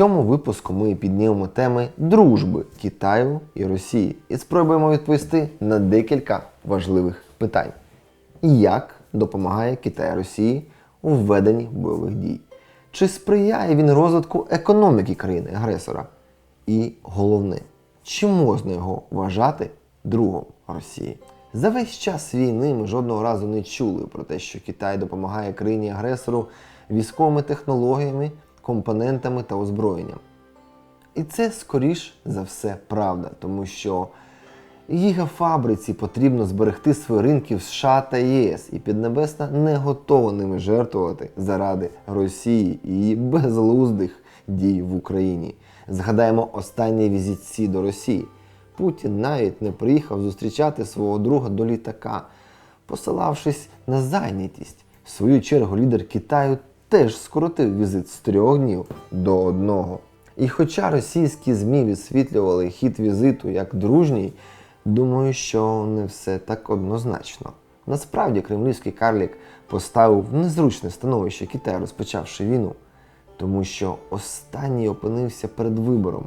цьому випуску ми піднімемо теми дружби Китаю і Росії і спробуємо відповісти на декілька важливих питань. Як допомагає Китай Росії у введенні бойових дій? Чи сприяє він розвитку економіки країни-агресора? І головне, чи можна його вважати другом Росії? За весь час війни ми жодного разу не чули про те, що Китай допомагає країні-агресору військовими технологіями, компонентами та озброєнням. І це скоріш за все правда, тому що гігафабриці потрібно зберегти свої ринки в США та ЄС, і Піднебесна не готова ними жертвувати заради Росії і її безглуздих дій в Україні. Згадаємо останній візит Сі до Росії. Путін навіть не приїхав зустрічати свого друга до літака, посилавшись на зайнятість. В свою чергу лідер Китаю теж скоротив візит з трьох днів до одного. І хоча російські ЗМІ висвітлювали хід візиту як дружній, думаю, що не все так однозначно. Насправді кремлівський карлік поставив в незручне становище Китай, розпочавши війну, тому що останній опинився перед вибором.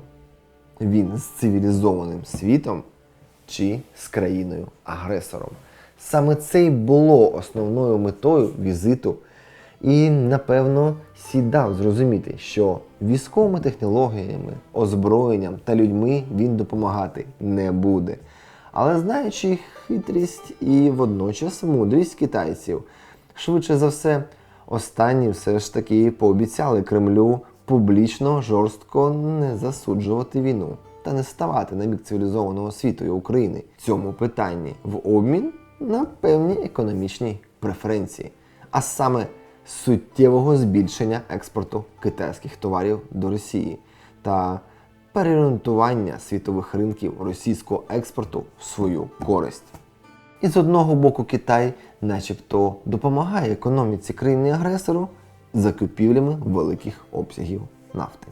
Він з цивілізованим світом чи з країною-агресором. Саме це й було основною метою візиту. І, напевно, сідав зрозуміти, що військовими технологіями, озброєнням та людьми він допомагати не буде. Але знаючи хитрість і водночас мудрість китайців, швидше за все, останні все ж таки пообіцяли Кремлю публічно жорстко не засуджувати війну та не ставати на бік цивілізованого світу і України в цьому питанні в обмін на певні економічні преференції, а саме суттєвого збільшення експорту китайських товарів до Росії та переорієнтування світових ринків російського експорту в свою користь. І з одного боку Китай, начебто, допомагає економіці країни-агресору закупівлями великих обсягів нафти.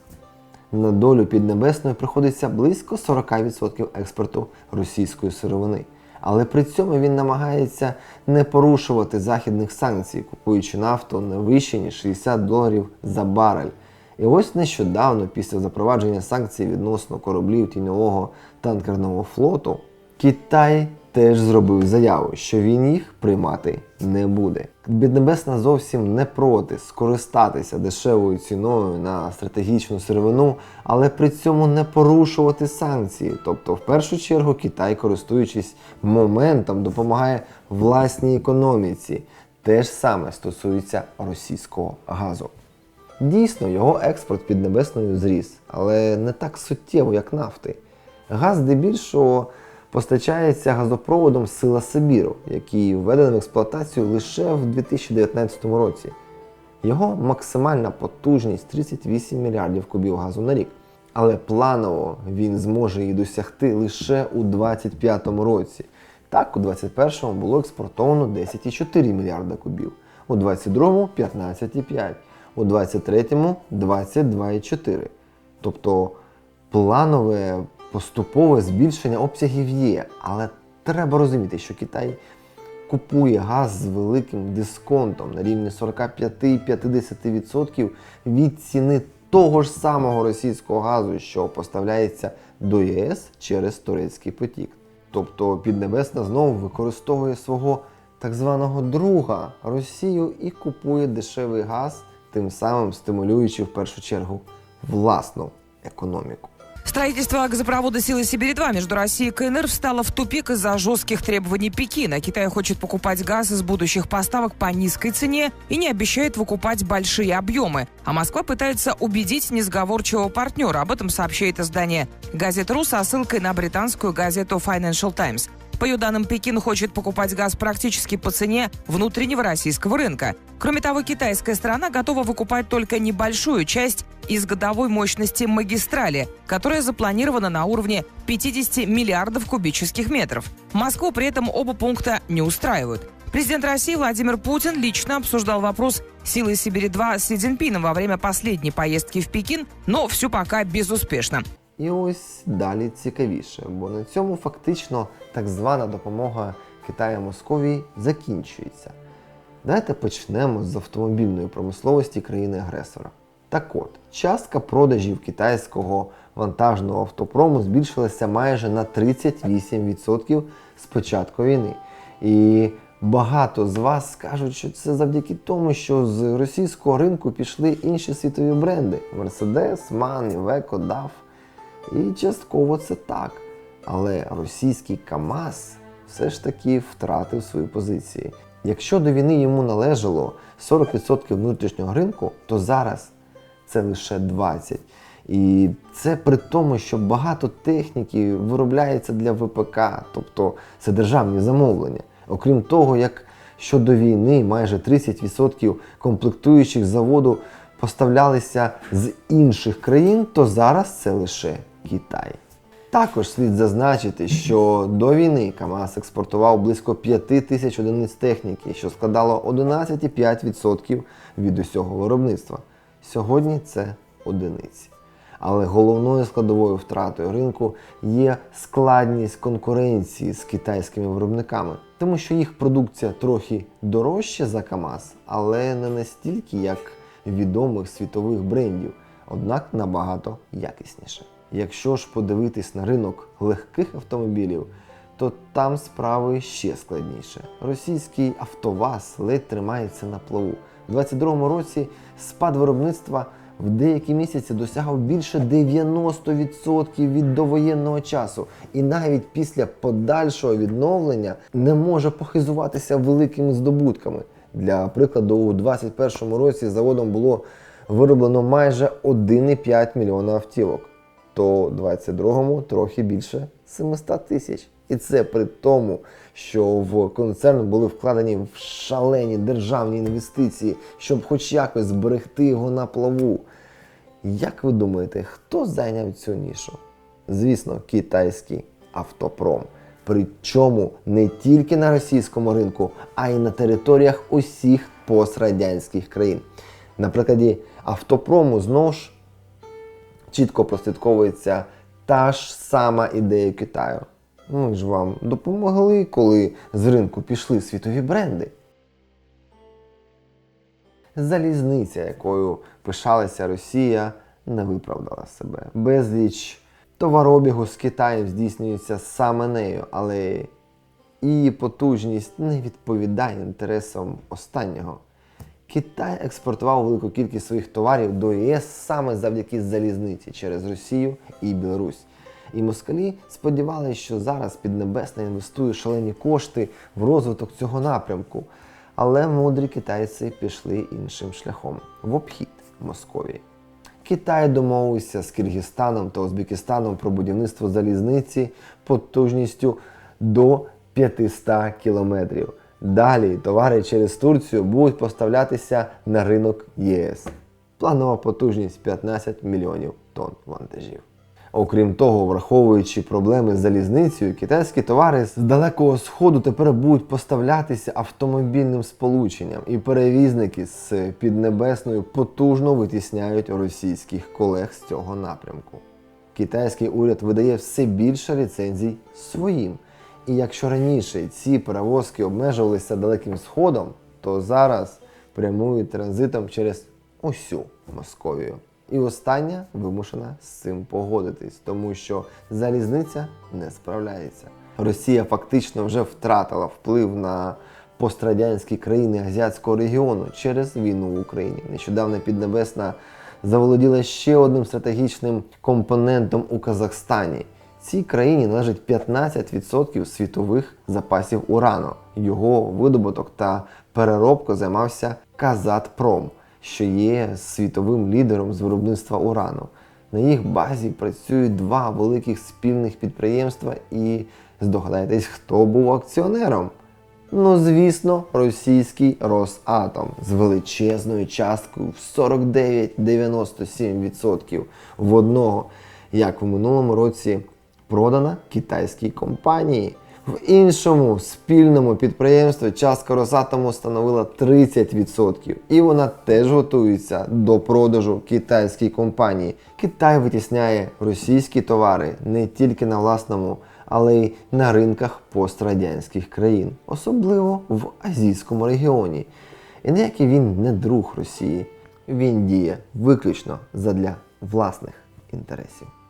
На долю Піднебесної приходиться близько 40% експорту російської сировини. Але при цьому він намагається не порушувати західних санкцій, купуючи нафту не вище ніж 60 доларів за барель. І ось нещодавно, після запровадження санкцій відносно кораблів тіньового танкерного флоту, Китай теж зробив заяву, що він їх приймати не буде. Піднебесна зовсім не проти скористатися дешевою ціною на стратегічну сировину, але при цьому не порушувати санкції. Тобто, в першу чергу, Китай, користуючись моментом, допомагає власній економіці. Те ж саме стосується російського газу. Дійсно, його експорт під небесною зріс, але не так суттєво, як нафти. Газ здебільшого постачається газопроводом Сила Сибіру, який введений в експлуатацію лише в 2019 році. Його максимальна потужність 38 мільярдів кубів газу на рік. Але планово він зможе її досягти лише у 2025 році. Так, у 2021 було експортовано 10,4 мільярда кубів, у 2022 15,5, у 2023 22,4. Тобто планове поступове збільшення обсягів є, але треба розуміти, що Китай купує газ з великим дисконтом на рівні 45-50% від ціни того ж самого російського газу, що поставляється до ЄС через турецький потік. Тобто Піднебесна знову використовує свого так званого друга Росію і купує дешевий газ, тим самим стимулюючи в першу чергу власну економіку. Строительство газопровода «Силы Сибири-2» между Россией и КНР встало в тупик из-за жестких требований Пекина. Китай хочет покупать газ из будущих поставок по низкой цене и не обещает выкупать большие объемы. А Москва пытается убедить несговорчивого партнера. Об этом сообщает издание «Газет.ру» со ссылкой на британскую газету Financial Times. По ее данным, Пекин хочет покупать газ практически по цене внутреннего российского рынка. Кроме того, китайская сторона готова выкупать только небольшую часть из годовой мощности магистрали, которая запланирована на уровне 50 миллиардов кубических метров. Москву при этом оба пункта не устраивают. Президент России Владимир Путин лично обсуждал вопрос силы Сибири-2 с Си во время последней поездки в Пекин, но все пока безуспешно. І ось далі цікавіше, бо на цьому фактично так звана допомога Китаю Московії закінчується. Давайте почнемо з автомобільної промисловості країни-агресора. Так от, частка продажів китайського вантажного автопрому збільшилася майже на 38% з початку війни. І багато з вас скажуть, що це завдяки тому, що з російського ринку пішли інші світові бренди: Mercedes, MAN, Iveco, DAF. І частково це так. Але російський КАМАЗ все ж таки втратив свої позиції. Якщо до війни йому належало 40% внутрішнього ринку, то зараз це лише 20%. І це при тому, що багато техніки виробляється для ВПК, тобто це державні замовлення. Окрім того, як щодо війни майже 30% комплектуючих заводу поставлялися з інших країн, то зараз це лише Китай. Також слід зазначити, що до війни КАМАЗ експортував близько 5 тисяч одиниць техніки, що складало 11,5% від усього виробництва. Сьогодні це одиниці. Але головною складовою втратою ринку є складність конкуренції з китайськими виробниками, тому що їх продукція трохи дорожча за КАМАЗ, але не настільки, як відомих світових брендів, однак набагато якісніше. Якщо ж подивитись на ринок легких автомобілів, то там справи ще складніше. Російський АвтоВАЗ ледь тримається на плаву. У 2022 році спад виробництва в деякі місяці досягав більше 90% від довоєнного часу, і навіть після подальшого відновлення не може похизуватися великими здобутками. Для прикладу, у 2021 році заводом було вироблено майже 1,5 мільйона автівок, то у 2022 трохи більше 700 тисяч. І це при тому, що в концерн були вкладені в шалені державні інвестиції, щоб хоч якось зберегти його на плаву. Як ви думаєте, хто зайняв цю нішу? Звісно, китайський автопром. Причому не тільки на російському ринку, а й на територіях усіх пострадянських країн. На прикладі автопрому знову ж чітко прослідковується та ж сама ідея Китаю. Ми ж вам допомогли, коли з ринку пішли світові бренди. Залізниця, якою пишалася Росія, не виправдала себе. Безліч товарообігу з Китаєм здійснюється саме нею, але її потужність не відповідає інтересам останнього. Китай експортував велику кількість своїх товарів до ЄС саме завдяки залізниці через Росію і Білорусь. І москалі сподівалися, що зараз Піднебесна інвестує шалені кошти в розвиток цього напрямку. Але мудрі китайці пішли іншим шляхом в обхід Московії. Китай домовився з Киргизстаном та Узбекистаном про будівництво залізниці потужністю до 500 кілометрів. Далі товари через Турцію будуть поставлятися на ринок ЄС. Планова потужність 15 мільйонів тонн вантажів. Окрім того, враховуючи проблеми з залізницею, китайські товари з далекого сходу тепер будуть поставлятися автомобільним сполученням, і перевізники з Піднебесною потужно витісняють російських колег з цього напрямку. Китайський уряд видає все більше ліцензій своїм. І якщо раніше ці перевозки обмежувалися далеким сходом, то зараз прямують транзитом через усю Московію. І остання вимушена з цим погодитись, тому що залізниця не справляється. Росія фактично вже втратила вплив на пострадянські країни азіатського регіону через війну в Україні. Нещодавно Піднебесна заволоділа ще одним стратегічним компонентом у Казахстані. Цій країні належить 15% світових запасів урану. Його видобуток та переробку займався Казатпром, що є світовим лідером з виробництва урану. На їх базі працюють два великих спільних підприємства, і здогадайтесь, хто був акціонером. Ну, звісно, російський Росатом з величезною часткою в 49-97% в одного, як в минулому році продана китайській компанії. В іншому спільному підприємстві частка Росатому становила 30%, і вона теж готується до продажу китайській компанії. Китай витісняє російські товари не тільки на власному, але й на ринках пострадянських країн, особливо в азійському регіоні. І ніякий він не друг Росії. він діє виключно задля власних інтересів.